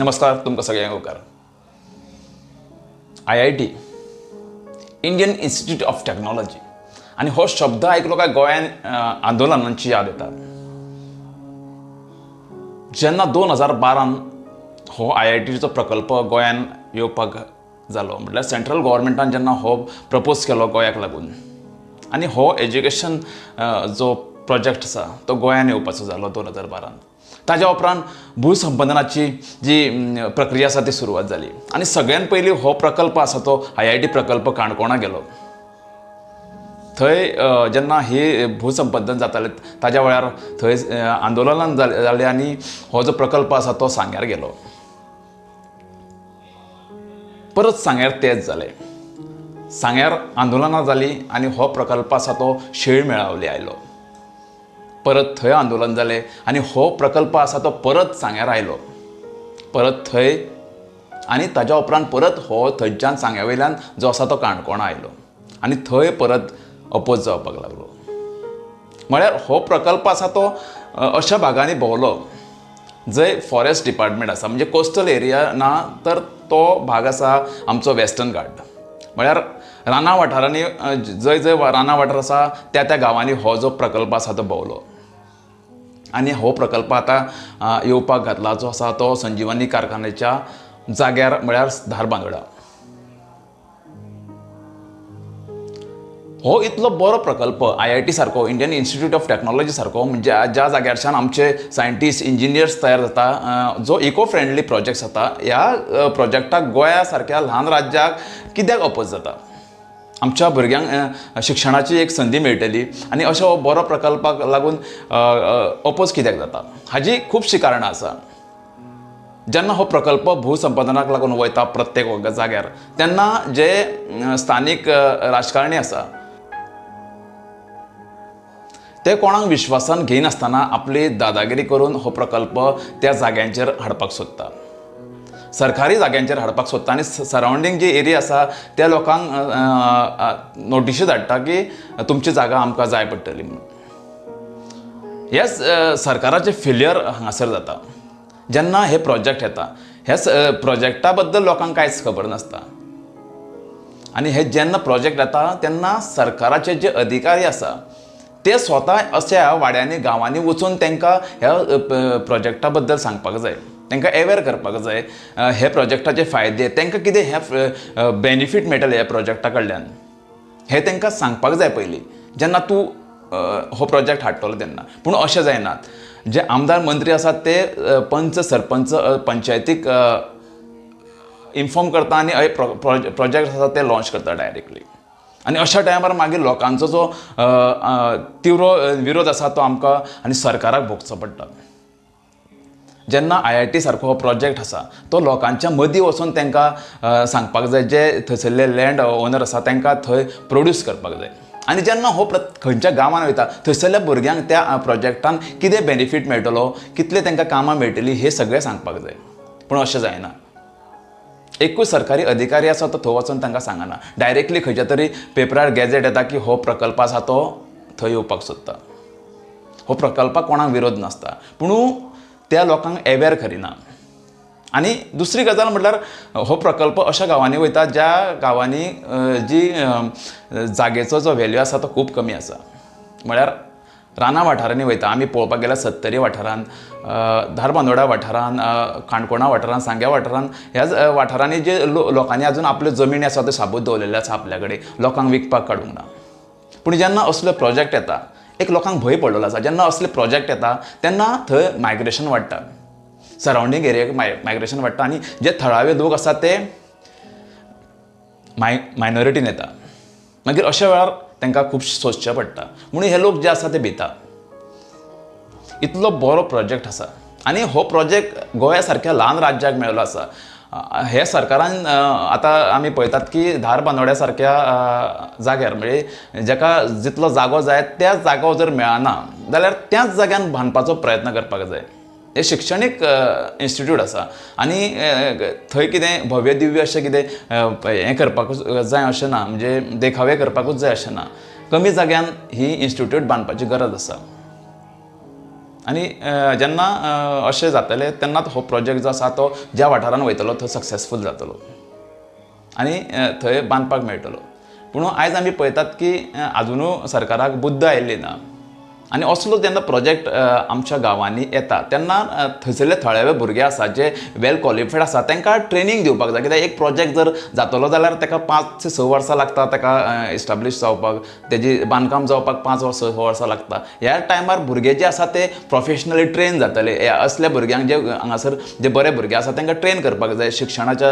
नमस्कार तुमकां सगळ्यांक होकार. I I T Indian institute of technology आनी हो शब्द आयकलो काय गोंयान आंदोलनांची याद येता जेन्ना दोन हजार बारान हो आय आय टीचो प्रकल्प गोंयांत येवपाक जालो म्हटल्यार सेंट्रल गोवोरमेंटान जेन्ना हो प्रपोज केलो गोंयाक लागून. आनी हो एज्युकेशन जो प्रोजेक्ट आसा तो गोंयान येवपाचो जालो दोन हजार बारान ताज्या उपरांत भूसंपादनाची जी प्रक्रिया आसा ती सुरवात जाली आनी सगळ्यांत पयलीं हो प्रकल्प आसा तो आय आय टी प्रकल्प काणकोणा गेलो. थंय जेन्ना हे भूसंपादन जातालें ताज्या वेळार थंय आंदोलनां जालें आनी हो जो प्रकल्प आसा तो सांग्यार गेलो. परत सांग्यार तेच जालें सांग्यार आंदोलनां जालीं आनी हो प्रकल्प आसा तो शेळ मेळावली आयलो. परत थंय आंदोलन जालें आनी हो प्रकल्प आसा तो परत सांग्यार आयलो परत थंय आनी ताज्या उपरांत परत हो थंयच्यान सांग्या वयल्यान जो आसा तो काणकोणा आयलो. आनी थंय परत अपोज जावपाक लागलो. म्हळ्यार हो प्रकल्प आसा तो अशा भागांनी भोंवलो. जंय फॉरेस्ट डिपार्टमेंट आसा म्हणजे कोस्टल एरिया ना तर तो भाग आसा आमचो वेस्टर्न घाट म्हळ्यार राना वाठारांनी जंय जंय राना वाठार आसा त्या त्या गांवांनी हो जो प्रकल्प आसा तो भोंवलो. आनी हो प्रकल्प आतां येवपाक घातला जो आसा तो संजिवनी कारखान्याच्या जाग्यार म्हळ्यार धारबांदोडा हो इतलो बरो प्रकल्प आय आय टी सारको इंडियन इन्स्टिट्यूट ऑफ टेक्नॉलॉजी सारको म्हणजे ज्या जाग्यारच्यान आमचे सायंटिस्ट इंजिनियर्स तयार जाता जो इको फ्रेंडली प्रोजेक्ट जाता ह्या प्रोजेक्टाक गोंया सारक्या ल्हान राज्याक कित्याक अपोज जाता आमच्या भुरग्यांक शिक्षणाची एक संदी मेळटली आनी अशा हो बरो प्रकल्पाक लागून अपोज कित्याक जाता? हाजी खुबशीं कारणां आसा. जेन्ना हो प्रकल्प भूसंपादनाक लागून वयता प्रत्येक जाग्यार तेन्ना जे स्थानीक राजकारणी आसा ते कोणाक विश्वासान घेयनासतना आपली दादागिरी करून हो प्रकल्प त्या जाग्यांचेर हाडपाक सोदता. सरकारी जाग्यांचेर हाडपाक सोदता. आनी सरावंडींग जे एरिया आसा त्या लोकांक नोटिशी धाडटा की तुमची जागा आमकां जाय पडटली म्हणून. हेच सरकाराचे सरकाराचें हांगासर जाता. जेन्ना हे प्रोजेक्ट येता ह्या प्रोजेक्टा बद्दल लोकांक कांयच खबर नासता. आनी हे जेन्ना प्रोजेक्ट येता तेन्ना सरकाराचे जे अधिकारी आसा ते स्वता अशा वाड्यांनी गांवांनी वचून तांकां ह्या प्रोजेक्टा बद्दल सांगपाक जाय. तांकां अवेअर करपाक जाय हे प्रोजेक्टाचे फायदे तांकां कितें हे बेनिफीट मेळटले ह्या प्रोजेक्टा कडल्यान? हे तांकां सांगपाक जाय पयलीं जेन्ना तूं हो प्रोजेक्ट हाडटलो तेन्ना. पूण अशें जायनात जे आमदार मंत्री आसात ते पंच सरपंच पंचायतीक इन्फॉर्म करता आनी प्रोजेक्ट आसा ते लॉन्च करता डायरेक्टली आनी अशा टायमार मागीर लोकांचो जो तीव्र विरोध आसा तो आमकां आनी सरकाराक भोगचो पडटा. जेन्ना आय आय टी सारको हो प्रोजेक्ट आसा तो लोकांच्या मदीं वचून तांकां सांगपाक जाय जे थंयसरले लँड ओनर आसा तांकां थंय प्रोड्यूस करपाक जाय. आनी जेन्ना हो प्र खंयच्या गांवांत वयता थंयसरल्या भुरग्यांक त्या प्रोजेक्टान कितें बेनिफीट मेळटलो कितले तांकां कामां मेळटलीं हें सगळें सांगपाक जाय. पूण अशें जायना. एकूच सरकारी अधिकारी आसा तो थंय वचून तांकां सांगना. डायरेक्टली खंयच्या तरी पेपरार गॅजेट येता की हो प्रकल्प आसा तो थंय येवपाक सोदता. हो प्रकल्पाक कोणाक विरोध नासता. पूण त्या लोकांक अवेअर करिना. आनी दुसरी गजाल म्हटल्यार हो प्रकल्प अशा गांवांनी वयता ज्या गांवांनी जी जागेचो जो वेल्यू आसा तो खूब कमी आसा. म्हळ्यार राना वाठारांनी वयता. आमी पळोवपाक गेल्यार सत्तरी वाठारांत धारबांदोडा वाठारांत काणकोणा वाठारांत सांग्या वाठारांत ह्या वाठारांनी जे लो लोकांनी आजून आपल्यो जमिनी आसा त्यो साबूत दवरलेल्यो आसा आपल्या कडेन लोकांक विकपाक काडूंक ना. पूण जेन्ना असलो प्रोजेक्ट येता एक लोकांक भंय पडलेलो आसा. जेन्ना असले प्रोजेक्ट येता तेन्ना थंय मायग्रेशन वाडटा. सरावंडींग एरियाक माय मायग्रेशन वाडटा आनी जे थळावे लोक आसात ते माय मायनॉरिटीन येता मागीर अशा वेळार तांकां खूब सोंसचें पडटा. म्हणून हे लोक जे आसा ते भिता. इतलो बरो प्रोजेक्ट आसा. आनी हो प्रोजेक्ट गोंया सारक्या ल्हान राज्याक मेळिल्लो आसा. हे सरकारान आतां आमी पळयतात की धार बांदोड्या सारक्या जाग्यार म्हणजे जाका जितलो जागो जाय त्याच जागो जर मेळना जाल्यार त्याच जाग्यान बांदपाचो प्रयत्न करपाक जाय. हे शिक्षणीक इन्स्टिट्यूट आसा. आनी थंय कितें भव्य दिव्य अशें कितें हें करपाकूच जाय अशें ना म्हणजे देखावे करपाकूच जाय अशें ना. कमी जाग्यान ही इन्स्टिट्यूट बांदपाची गरज आसा. आनी जेन्ना अशें जातलें तेन्नाच हो प्रोजेक्ट जो आसा तो ज्या वाठारान वयतलो तो सक्सेसफूल जातलो. आनी थंय बांदपाक मेळटलो. पूण आयज आमी पळयतात की आजुनूय सरकाराक बुद्द आयिल्ली ना. आनी असलो जेन्ना प्रोजेक्ट आमच्या गांवांनी येता. तेन्ना थंयसरले थळावे भुरगे आसात जे वेल क्वॉलिफायड आसा तांकां ट्रेनींग दिवपाक जाय. कित्याक एक प्रोजेक्ट जर जातलो जाल्यार ताका पांच ते स वर्सां लागता ताका इस्टाब्लीश जावपाक तेजी बांदकाम जावपाक पांच वर स वर्सां लागता. ह्या टायमार भुरगे जे आसा ते प्रोफेशनली ट्रेन जातले. असल्या भुरग्यांक जे हांगासर जे बरे भुरगे आसा तांकां ट्रेन करपाक जाय. शिक्षणाच्या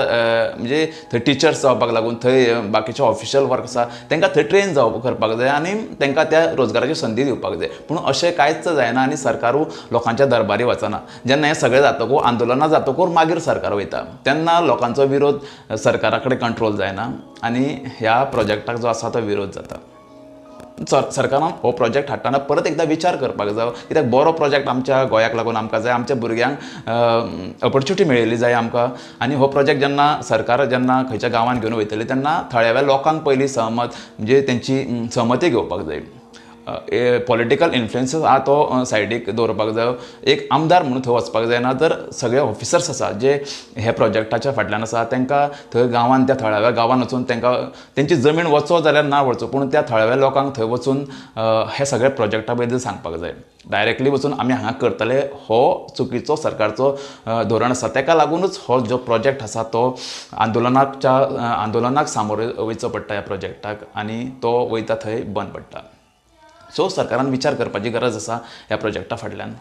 म्हणजे थंय टिचर्स जावपाक लागून थंय बाकीचे ऑफिशियल वर्क आसा तांकां थंय ट्रेन जावप करपाक जाय. आनी तांकां त्या रोजगाराची संदी दिवपाक जाय. पूण अशें कांयच जायना आनी सरकारू लोकांच्या दरबारी वचना. जेन्ना हें सगळें जातकूर आंदोलनां जातकूर मागीर सरकार वयता. तेन्ना लोकांचो विरोध सरकारा कडेन कंट्रोल जायना आनी ह्या प्रोजेक्टाक जो आसा तो विरोध जाता. सर सरकारान हो प्रोजेक्ट हाडटाना परत एकदां विचार करपाक जाय कित्याक बरो प्रोजेक्ट आमच्या गोंयाक लागून आमकां जाय आमच्या भुरग्यांक ऑपॉर्च्युनिटी मेळिल्ली जाय आमकां. आनी हो प्रोजेक्ट जेन्ना सरकार जेन्ना खंयच्या गांवांत घेवन वयतली तेन्ना थळ्याव्या लोकांक पयलीं सहमत म्हणजे तेंची सहमती घेवपाक जाय. पॉलिटिकल इन्फ्लुएन्सीस आहा तो सायडीक दवरपाक जाय. एक आमदार म्हणून थंय वचपाक जायना तर सगळे ऑफिसर्स आसा जे हे प्रोजेक्टाच्या फाटल्यान आसा तांकां थंय गांवांत त्या थळाव्या गांवांत वचून तांकां तेंची जमीन वचो जाल्यार ना वचो पूण त्या थळाव्या लोकांक थंय वचून हे सगळे प्रोजेक्टा बद्दल सांगपाक जाय. डायरेक्टली वचून आमी हांगा करतले हो चुकीचो सरकारचो धोरण आसा. ताका लागूनच हो जो प्रोजेक्ट आसा तो आंदोलनाच्या आंदोलनाक सामोरे वयचो पडटा ह्या प्रोजेक्टाक आनी तो वयता थंय बंद पडटा. सो सरकारान विचार करपाची गरज आसा ह्या प्रोजेक्टा फाटल्यान.